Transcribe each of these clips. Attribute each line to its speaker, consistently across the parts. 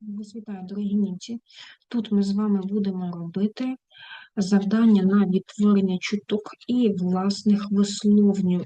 Speaker 1: Вітаю, дорогі німці. Тут ми з вами будемо робити завдання на відтворення чуток і власних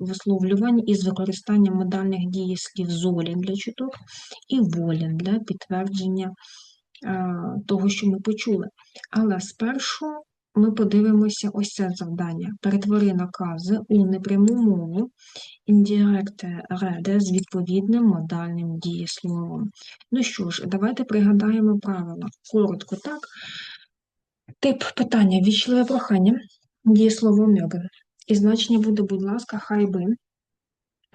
Speaker 1: висловлювань із використанням модальних дієслів золі для чуток і волі для підтвердження е, того, що ми почули. Але спершу ми подивимося ось це завдання. Перетвори накази у непряму мову індиректе реде з відповідним модальним дієсловом. Ну що ж, давайте пригадаємо правила. Коротко так. Тип питання вічливе прохання, дієслово мьоген. І значення буде, будь ласка, хай би.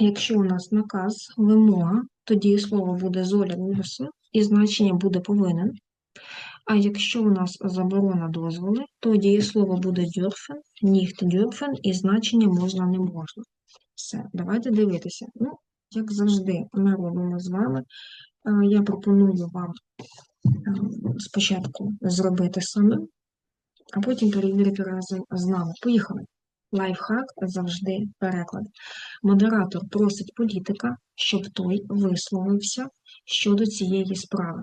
Speaker 1: Якщо у нас наказ, вимога, то дієслово буде золя мюсен, і значення буде повинен. А якщо у нас заборона дозволи, то дієслово буде дюрфен, ніхт дюрфен, і значення можна не можна. Все, давайте дивитися. Ну, як завжди, ми робимо з вами. Е, Я пропоную вам е, спочатку зробити самим, а потім перевірити разом з нами. Поїхали. Лайфхак завжди переклад. Модератор просить політика, щоб той висловився щодо цієї справи.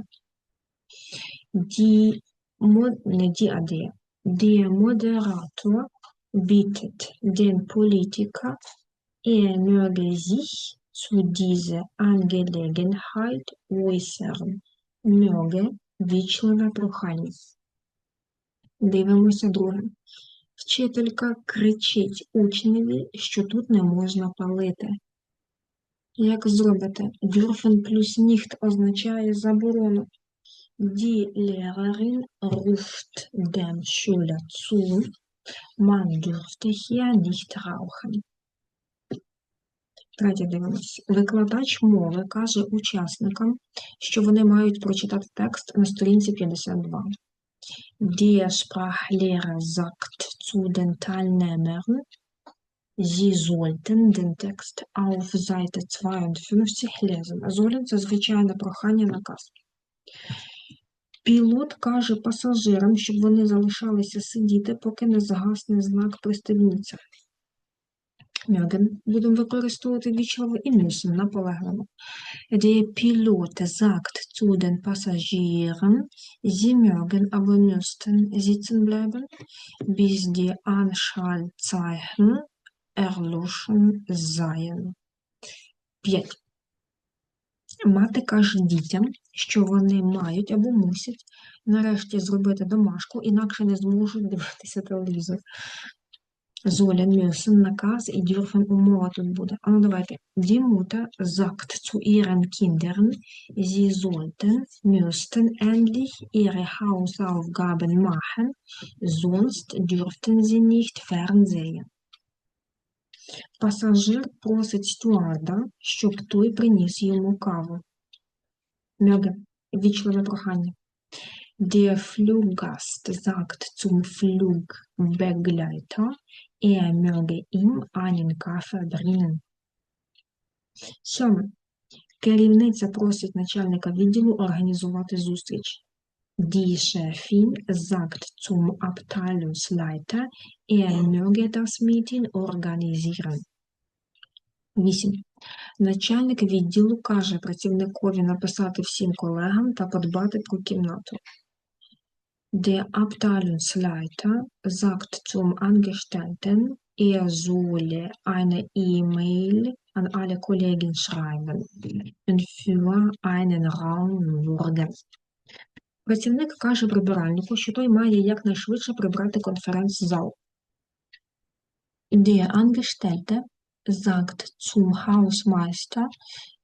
Speaker 1: Die, Mo- не die, а der. Der Moderator bittet den Politiker, er möge sich zu dieser Angelegenheit äußern. Möge – вічливе прохання. Дивимося друге. Вчителька кричить учневі, що тут не можна палити. Як зробите? Dürfen плюс nicht означає заборону. Die Lehrerin ruft dem Schüler zu, man dürfte hier nicht rauchen. Третє дивимося. Викладач мови каже учасникам, що вони мають прочитати текст на сторінці 52. Der Sprachlehrer sagt zu den Teilnehmern, sie sollten den Text auf Seite 52 lesen. Sollen – це звичайне прохання наказ. Пілот каже пасажирам, щоб вони залишалися сидіти, поки не загасне знак «Пристебніться». Mögen будемо використовувати вічливо і müssen наполегливо. Der Pilot sagt zu den Passagieren, sie mögen aber müssten sitzen bleiben, bis die Anschaltzeichen erloschen seien. 5. Мати каже дітям, що вони мають або мусять нарешті зробити домашку, інакше не зможуть дивитися телевізор. Sollen müssen наказ і dürfen умова тут буде. А ну давайте. Die Mutter sagt zu ihren Kindern, sie sollten, müssten endlich ihre Hausaufgaben machen, sonst dürften sie nicht fernsehen. Пасажир просить стюарда, щоб той приніс йому каву. Möge. Вічливе прохання. Der Fluggast sagt zum Flugbegleiter, er möge ihm einen Kaffee bringen. Сьоме. Керівниця просить начальника відділу організувати зустріч. Die Chefin sagt zum Abteilungsleiter, er möge das Meeting organisieren. 8. Начальник відділу каже працівникові написати всім колегам та подбати про кімнату. Der Abteilungsleiter sagt zum Angestellten, er solle eine E-Mail an alle Kollegen schreiben und für einen Raum sorgen. Працівник каже прибиральнику, що той має якнайшвидше прибрати конференц-зал. Der Angestellte sagt zum Hausmeister,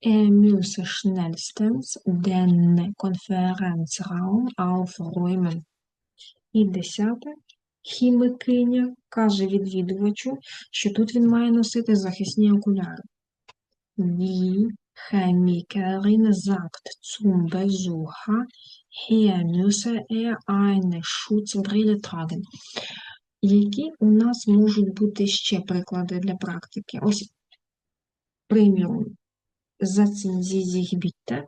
Speaker 1: er müsse schnellstens den Konferenzraum aufräumen. І десяте. Хімикиня каже відвідувачу, що тут він має носити захисні окуляри. Die Er. Які у нас можуть бути ще приклади для практики? Приміром, Sie sich bitte.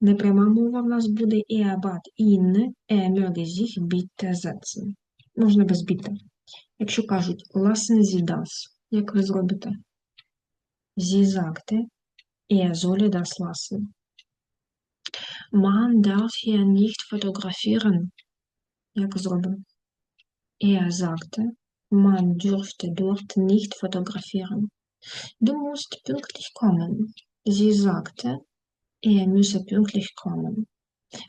Speaker 1: Непряма мова в нас буде er ihn, er möge sich bitte setzen. Можна без bitte. Якщо кажуть lassen Sie das, як ви зробите? Sagte, er solle das lassen. Man darf hier nicht fotografieren. Як зробимо? Er sagte, man dürfte dort nicht fotografieren. Du musst pünktlich kommen. Sie sagte, er müsse pünktlich kommen.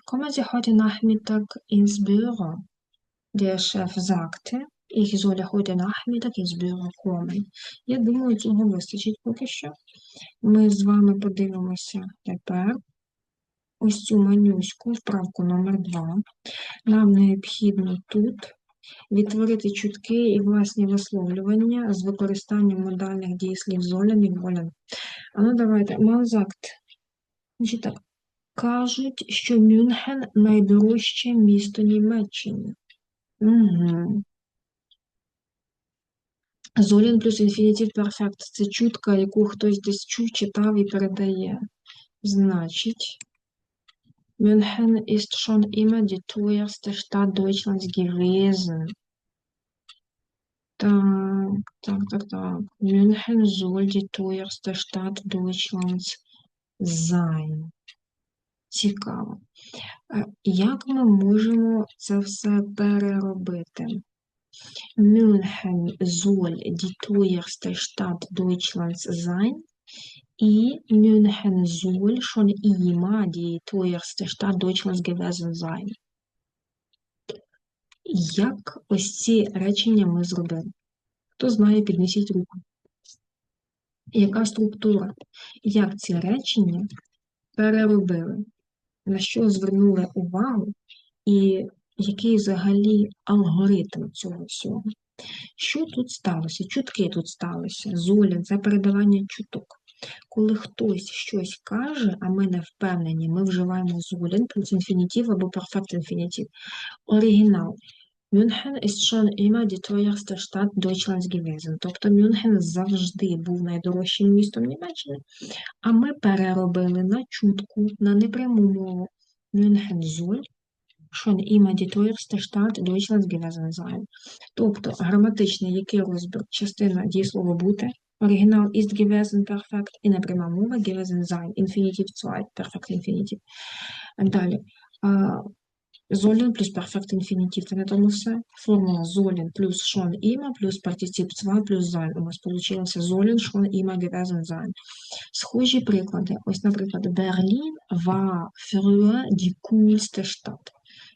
Speaker 1: Kommen Sie heute Nachmittag ins Büro. Der Chef sagte, ich solle heute Nachmittag ins Büro kommen. Я думаю, цього вистачить поки що. Ми з вами подивимося тепер ось цю манюську вправку номер 2. Нам необхідно тут відтворити чутки і власні висловлювання з використанням модальних дієслів золян і волен. А ну давайте, так. Кажуть, що Мюнхен найдорожче місто Німеччини. Угу. Золін плюс інфінітив перфект. Це чутка, яку хтось десь чув, читав і передає. Значить, München ist schon immer die teuerste Stadt Deutschlands gewesen. Так, так, так, так. München soll die teuerste Stadt Deutschlands sein. Цікаво. Е, Як ми можемо це все переробити? München soll die teuerste Stadt Deutschlands sein. І München soll schon immer die teuerste Stadt Deutschlands gewesen. Як ось ці речення ми зробили? Хто знає, піднесіть руку. Яка структура? Як ці речення переробили? На що звернули увагу? І який взагалі алгоритм цього всього? Що тут сталося? Чутки тут сталося. Золін це передавання чуток. Коли хтось щось каже, а ми не впевнені, ми вживаємо золін плюс інфінітив або перфект інфінітив. Оригінал. Мюнхен ist schon immer die teuerste Stadt Deutschlands gewesen. Тобто Мюнхен завжди був найдорожчим містом Німеччини, а ми переробили на чутку, на непряму мову. Мюнхен soll schon immer die teuerste Deutschlands gewesen sein. Тобто граматичний який розбір, частина дієслова бути, оригінал ist gewesen perfect і непряма мова gewesen sein, інфінітив 2, perfect інфінітив. Далі. Sollen плюс perfect інфінітив, це на тому все. Формула sollen плюс schon immer плюс партицип 2 плюс sein. У нас получилося sollen schon immer gewesen sein. Схожі приклади. Ось, наприклад, Берлін war früher die coolste Stadt.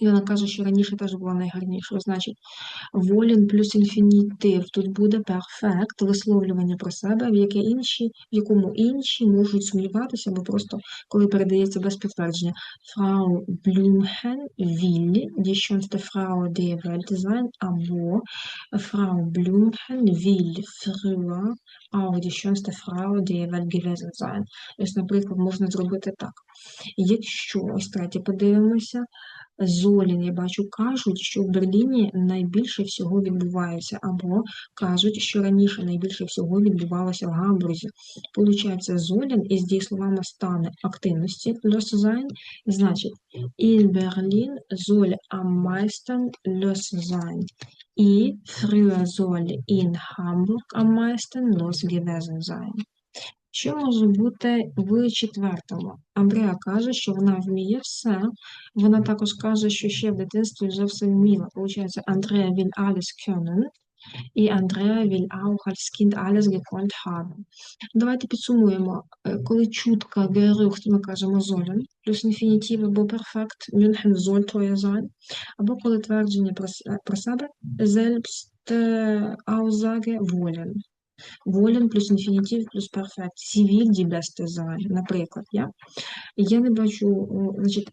Speaker 1: І вона каже, що раніше теж була найгарнішою. Значить, волін плюс інфінітив. Тут буде перфект, висловлювання про себе, в яке інші, в якому інші можуть сумніватися, або просто коли передається без підтвердження. Will die schönste Frau der Welt sein, або Blümchen will früher auch die schönste Frau der Welt. Ось, наприклад, можна зробити так. Якщо ось третє подивимося, Золін, я бачу, кажуть, що в Берліні найбільше всього відбувається, або кажуть, що раніше найбільше всього відбувалося в Гамбурзі. Получається, Золін із дієсловами стане активності los sein, значить, in Berlin soll am meisten los sein. І früher soll in Hamburg am meisten los gewesen sein. Що може бути в четвертому? Андреа каже, що вона вміє все. Вона також каже, що ще в дитинстві вже все вміла. Получається, Андреа will alles können. І Андреа will auch als Kind alles. Давайте підсумуємо. Е, Коли чутка Gerücht, ми кажемо sollen, плюс інфінітив або перфект, München soll teuer sein, або коли твердження про, себе, selbst е, Aussage wollen. Волен плюс інфінітив плюс перфект. Сівіль ді бесте наприклад. Я, я не бачу, значить,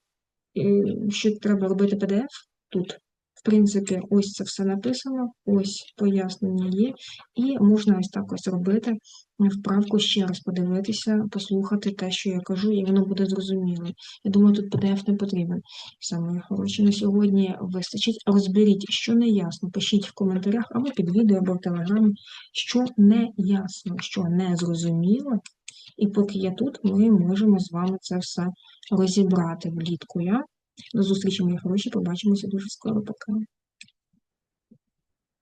Speaker 1: е, що треба робити PDF тут. В принципі, ось це все написано, ось пояснення є, і можна ось так ось робити вправку ще раз подивитися, послухати те, що я кажу, і воно буде зрозуміло. Я думаю, тут PDF не потрібен. Саме хороше на сьогодні вистачить. Розберіть, що не ясно. Пишіть в коментарях або під відео, або в телеграмі, що не ясно, що не зрозуміло. І поки я тут, ми можемо з вами це все розібрати влітку. Я. До зустрічі, мої хороші, побачимося дуже скоро. Пока.